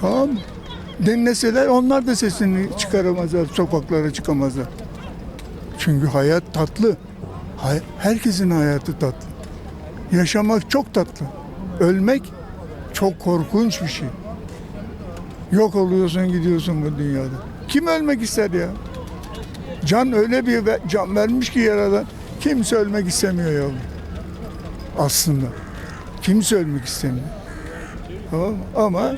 Tamam mı? Dinleseler onlar da sesini çıkaramazlar, sokaklara çıkamazlar. Çünkü hayat tatlı. Hay- Herkesin hayatı tatlı. Yaşamak çok tatlı. Ölmek çok korkunç bir şey. Yok oluyorsun gidiyorsun bu dünyada. Kim ölmek ister ya? Can öyle bir can vermiş ki yaradan. Kimse ölmek istemiyor yavrum. Aslında. Kimse ölmek istemiyor. Tamam? Ama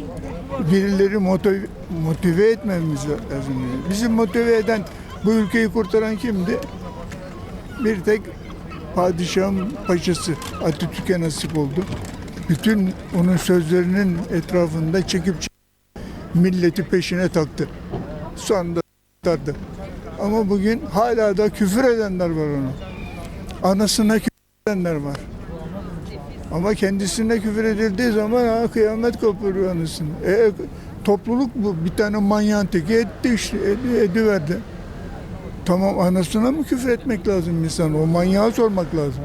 birileri motive, motive etmemiz lazım. Bizi motive eden, bu ülkeyi kurtaran kimdi? Bir tek padişahın paşası Atatürk'e nasip oldu. Bütün onun sözlerinin etrafında çekip milleti peşine taktı. Sonunda taktı. Ama bugün hala da küfür edenler var ona. Anasına küfür edenler var. Ama kendisine küfür edildiği zaman ha, kıyamet kopuyor anasını. E, topluluk bu. Bir tane manyağın teki etti işte. Edi, ediverdi. Tamam anasına mı küfür etmek lazım insan? O manyağa sormak lazım.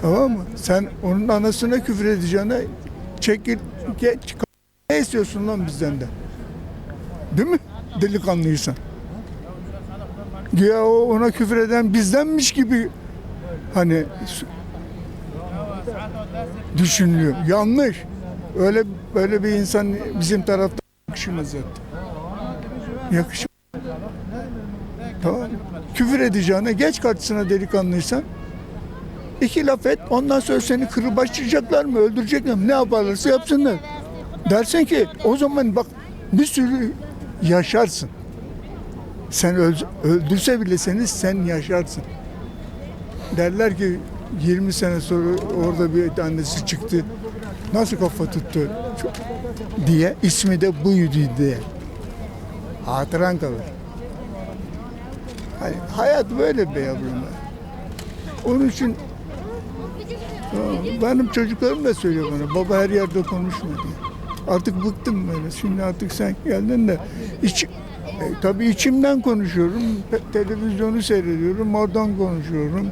Tamam mı? Sen onun anasına küfür edeceğine çekil, geç. Ne istiyorsun lan bizden de? Değil mi? Delikanlıysan. Ya o ona küfür eden bizdenmiş gibi hani düşünülüyor. Yanlış. Öyle böyle bir insan bizim tarafta yakışmaz zaten. Yakışmaz. Tamam. Küfür edeceğine geç karşısına delikanlıysan iki laf et ondan sonra seni kırbaçlayacaklar mı öldürecekler mi ne yaparlarsa yapsınlar. Dersin ki o zaman bak bir sürü yaşarsın. Sen öl- öldürse bile seni sen yaşarsın. Derler ki 20 sene sonra orada bir tanesi çıktı. Nasıl kafa tuttu diye ismi de buydu diye. Hatıran kalır. Hani hayat böyle be yavrum. Onun için benim çocuklarım da söylüyor bana baba her yerde konuşma diye. Artık bıktım böyle. Şimdi artık sen geldin de iç, e, tabii içimden konuşuyorum. Te- televizyonu seyrediyorum. Oradan konuşuyorum.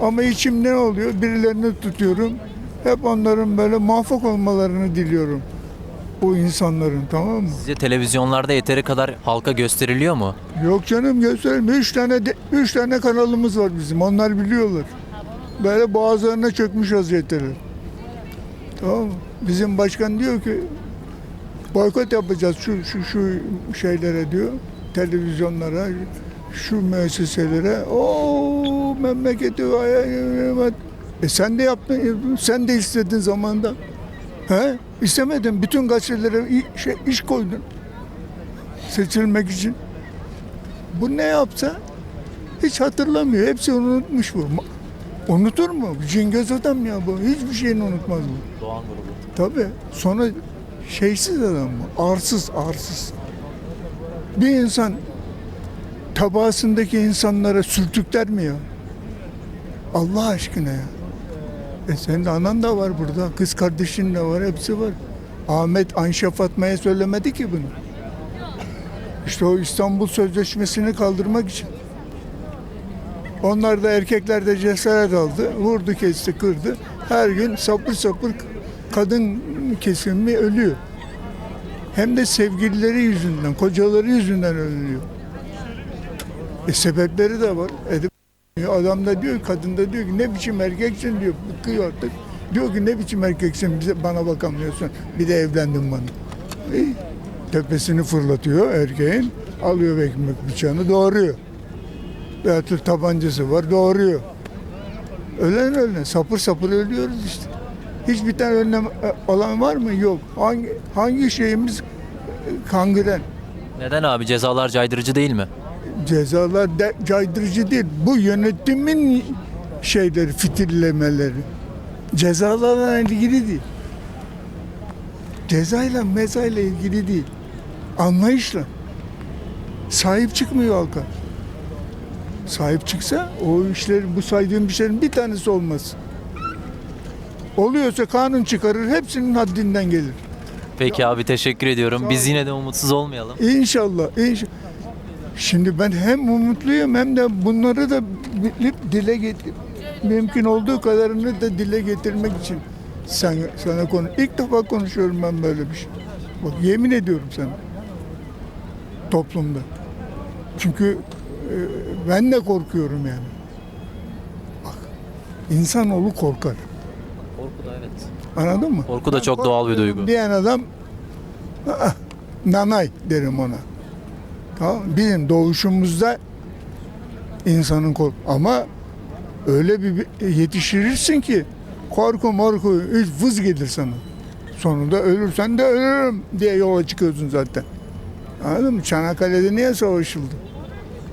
Ama içim ne oluyor? Birilerini tutuyorum. Hep onların böyle muvaffak olmalarını diliyorum. Bu insanların tamam mı? Sizce televizyonlarda yeteri kadar halka gösteriliyor mu? Yok canım gösterelim. Üç tane de, üç tane kanalımız var bizim. Onlar biliyorlar. Böyle boğazlarına çökmüş vaziyetteler. Tamam mı? Bizim başkan diyor ki boykot yapacağız şu şu şu şeylere diyor. Televizyonlara, şu müesseselere. Memleketi e sen de yaptın, sen de istedin zamanda. He? İstemedin. Bütün gazetelere i- şey, iş koydun. Seçilmek için. Bu ne yapsa hiç hatırlamıyor. Hepsi unutmuş bu. Unutur mu? Cingöz adam ya bu. Hiçbir şeyini unutmaz bu. Doğan grubu. Tabii. Sonra şeysiz adam bu. Arsız, arsız. Bir insan tabasındaki insanlara sürtükler mi ya? Allah aşkına ya. E senin anan da var burada. Kız kardeşin de var. Hepsi var. Ahmet Ayşe Fatma'ya söylemedi ki bunu. İşte o İstanbul Sözleşmesi'ni kaldırmak için. Onlar da erkekler de cesaret aldı. Vurdu, kesti, kırdı. Her gün sapır sapır kadın kesimi ölüyor. Hem de sevgilileri yüzünden, kocaları yüzünden ölüyor. E sebepleri de var. Edip adam da diyor, kadın da diyor ki ne biçim erkeksin diyor. Bıkıyor artık. Diyor ki ne biçim erkeksin bize bana bakamıyorsun. Bir de evlendin bana. İyi. Tepesini fırlatıyor erkeğin. Alıyor ekmek bıçağını doğruyor. Veya Türk tabancası var doğruyor. Ölen ölen sapır sapır ölüyoruz işte. Hiçbir tane önlem e, olan var mı? Yok. Hangi hangi şeyimiz e, kangren? Neden abi cezalar caydırıcı değil mi? Cezalar de, caydırıcı değil. Bu yönetimin şeyleri, fitillemeleri. Cezalarla ilgili değil. Cezayla mezayla ilgili değil. Anlayışla. Sahip çıkmıyor halka. Sahip çıksa o işlerin, bu saydığım işlerin bir tanesi olmaz. Oluyorsa kanun çıkarır, hepsinin haddinden gelir. Peki abi teşekkür ediyorum. Biz yine de umutsuz olmayalım. İnşallah. inş- Şimdi ben hem umutluyum hem de bunları da bilip dile getir mümkün olduğu kadarını da dile getirmek için Sen sana konu ilk defa konuşuyorum ben böyle bir şey. Bak yemin ediyorum sana. Toplumda. Çünkü e, ben de korkuyorum yani. Bak insanoğlu korkar. Korku da evet. Anladın mı? Korku da çok doğal bir duygu. Diyen adam "Aa, nanay derim ona. Mı? Bizim doğuşumuzda insanın kork ama öyle bir bir yetiştirirsin ki korku morku hiç vız gelir sana. Sonunda ölürsen de ölürüm diye yola çıkıyorsun zaten. Anladın mı? Çanakkale'de niye savaşıldı?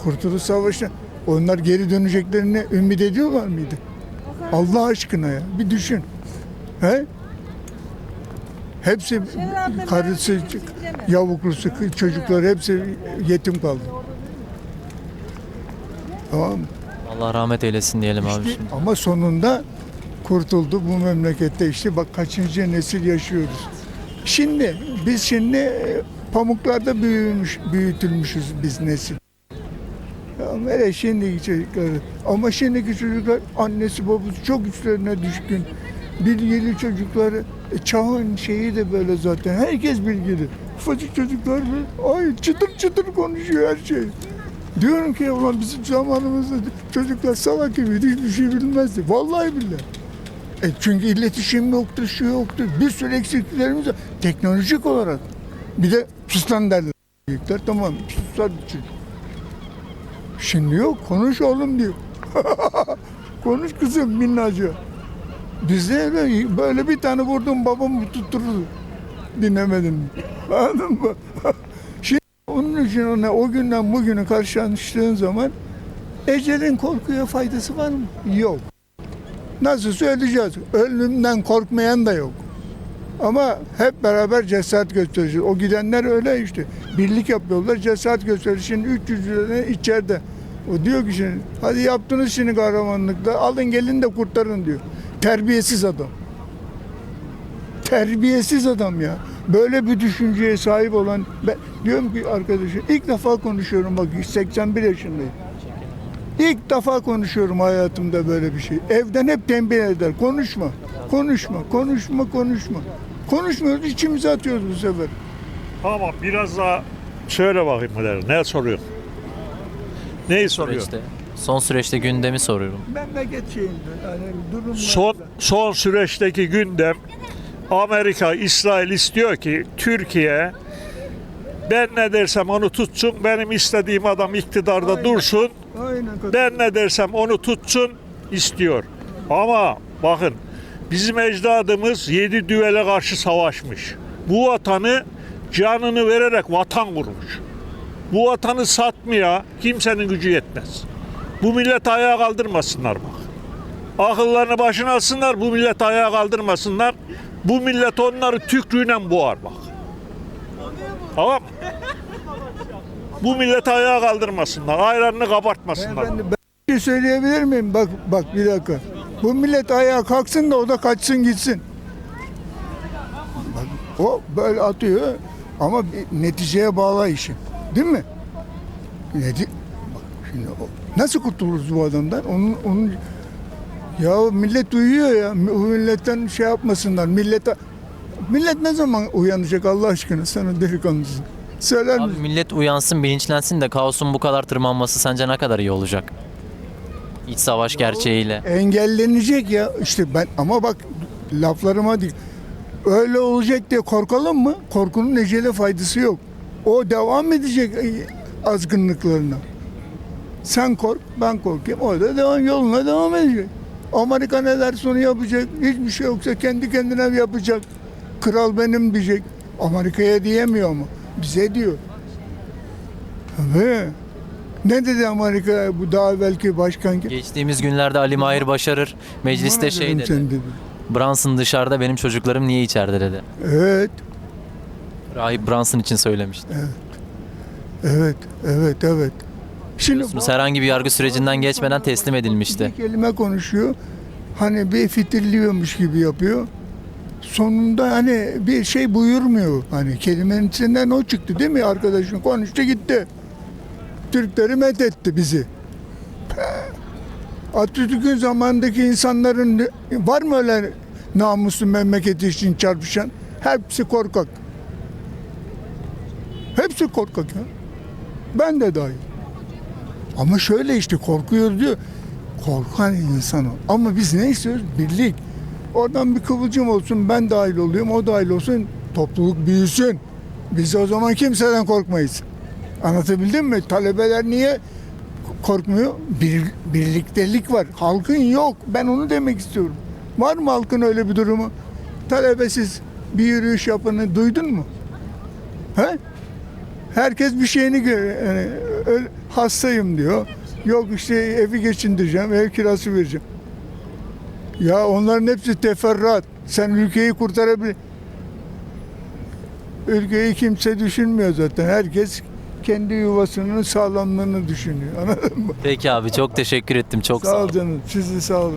Kurtuluş Savaşı. Onlar geri döneceklerini ümit ediyorlar mıydı? Allah aşkına ya bir düşün. He? Hepsi karısı, yavuklusu, çocuklar hepsi yetim kaldı. Tamam mı? Allah rahmet eylesin diyelim abi İşte şimdi. ama sonunda kurtuldu bu memlekette işte bak kaçıncı nesil yaşıyoruz. Şimdi biz şimdi e, pamuklarda büyümüş, büyütülmüşüz biz nesil. Ya hele şimdiki çocukları ama şimdiki çocuklar annesi babası çok üstlerine düşkün. Bilgili çocukları e, çağın şeyi de böyle zaten herkes bilgili. Ufacık çocuklar böyle, ay çıtır çıtır konuşuyor her şey. Diyorum ki ulan bizim zamanımızda çocuklar salak gibiydi hiçbir şey bilmezdi. Vallahi billahi. E çünkü iletişim yoktu, şu yoktu. Bir sürü eksikliklerimiz var. Teknolojik olarak. Bir de sus lan derler. Tamam susar çocuk. Şimdi yok konuş oğlum diyor. konuş kızım minnacık. Bizde öyle, böyle bir tane vurdum babam tuttururdu. Dinlemedim. Anladın mı? Şimdi onun için ona o günden bugüne karşılaştığın zaman ecelin korkuya faydası var mı? Yok. Nasıl söyleyeceğiz? Ölümden korkmayan da yok. Ama hep beraber cesaret göstereceğiz. O gidenler öyle işte. Birlik yapıyorlar, cesaret gösteriyor. Şimdi 300 lira içeride. O diyor ki şimdi, hadi yaptınız şimdi kahramanlıkla, alın gelin de kurtarın diyor. Terbiyesiz adam. Terbiyesiz adam ya. Böyle bir düşünceye sahip olan, ben diyorum ki arkadaşım, ilk defa konuşuyorum bak 81 yaşındayım. İlk defa konuşuyorum hayatımda böyle bir şey. Evden hep tembih eder. Konuşma, konuşma, konuşma, konuşma. Konuşmuyoruz, içimize atıyoruz bu sefer. Tamam biraz daha söyle bakayım Müder. Ne soruyor? Neyi soruyor? Süreçte, son süreçte gündemi soruyorum. Memleket şeyinde, yani durum Son, son süreçteki gündem Amerika, İsrail istiyor ki Türkiye ben ne dersem onu tutsun, benim istediğim adam iktidarda Aynen. dursun, Aynen ben ne dersem onu tutsun istiyor. Ama bakın bizim ecdadımız yedi düvele karşı savaşmış. Bu vatanı canını vererek vatan kurmuş. Bu vatanı satmaya kimsenin gücü yetmez. Bu millet ayağa kaldırmasınlar bak. Akıllarını başına alsınlar, bu millet ayağa kaldırmasınlar. Bu millet onları tükrüğüyle boğar bak. Tamam? Bu millet ayağa kaldırmasınlar, ayranını kabartmasınlar. Beyefendi, ben bir şey söyleyebilir miyim? Bak bak bir dakika. Bu millet ayağa kalksın da o da kaçsın gitsin. O böyle atıyor ama neticeye bağlı işi. Değil mi? Neti şimdi o, nasıl kurtuluruz bu adamdan? Onun, onun ya millet uyuyor ya. Bu milletten şey yapmasınlar. Millete millet ne zaman uyanacak Allah aşkına? Sana delikanlısın. Söyler Abi misin? millet uyansın, bilinçlensin de kaosun bu kadar tırmanması sence ne kadar iyi olacak? İç savaş gerçeğiyle. engellenecek ya. İşte ben ama bak laflarıma değil. Öyle olacak diye korkalım mı? Korkunun ecele faydası yok. O devam edecek azgınlıklarına. Sen kork, ben korkayım. O da devam, yoluna devam edecek. Amerika ne derse onu yapacak. Hiçbir şey yoksa kendi kendine yapacak. Kral benim diyecek. Amerika'ya diyemiyor ama. Bize diyor. Ve ne dedi Amerika bu daha evvelki başkan? Geçtiğimiz günlerde Ali Mahir Başarır mecliste şey dedi. dedi. Brunson dışarıda benim çocuklarım niye içeride dedi. Evet, Rahip Brunson için söylemişti. evet, evet, evet. Şimdi Biliyorsunuz herhangi bir yargı sürecinden geçmeden teslim edilmişti. bir kelime konuşuyor. Hani bir fitilliyormuş gibi yapıyor. Sonunda hani bir şey buyurmuyor. Hani kelimenin içinden o çıktı değil mi? Arkadaşın konuştu gitti. Türkleri methetti bizi. Atatürk'ün zamandaki insanların var mı öyle namuslu memleketi için çarpışan hepsi korkak. Hepsi korkak ya. Ben de dahil. Ama şöyle işte korkuyor diyor. Korkan insan o. Ama biz ne istiyoruz? Birlik. Oradan bir kıvılcım olsun, ben dahil oluyorum, o dahil olsun, topluluk büyüsün. Biz o zaman kimseden korkmayız. Anlatabildim mi? Talebeler niye korkmuyor? Bir, birliktelik var. Halkın yok. Ben onu demek istiyorum. Var mı halkın öyle bir durumu? Talebesiz bir yürüyüş yapanı duydun mu? He? Herkes bir şeyini gö- yani, hastayım diyor. Yok işte evi geçindireceğim, ev kirası vereceğim. Ya onların hepsi teferruat. Sen ülkeyi kurtarabilir. Ülkeyi kimse düşünmüyor zaten. Herkes kendi yuvasının sağlamlığını düşünüyor. Anladın mı? Peki abi çok teşekkür ettim. Çok sağ Sağ ol. ol canım. Siz de sağ olun.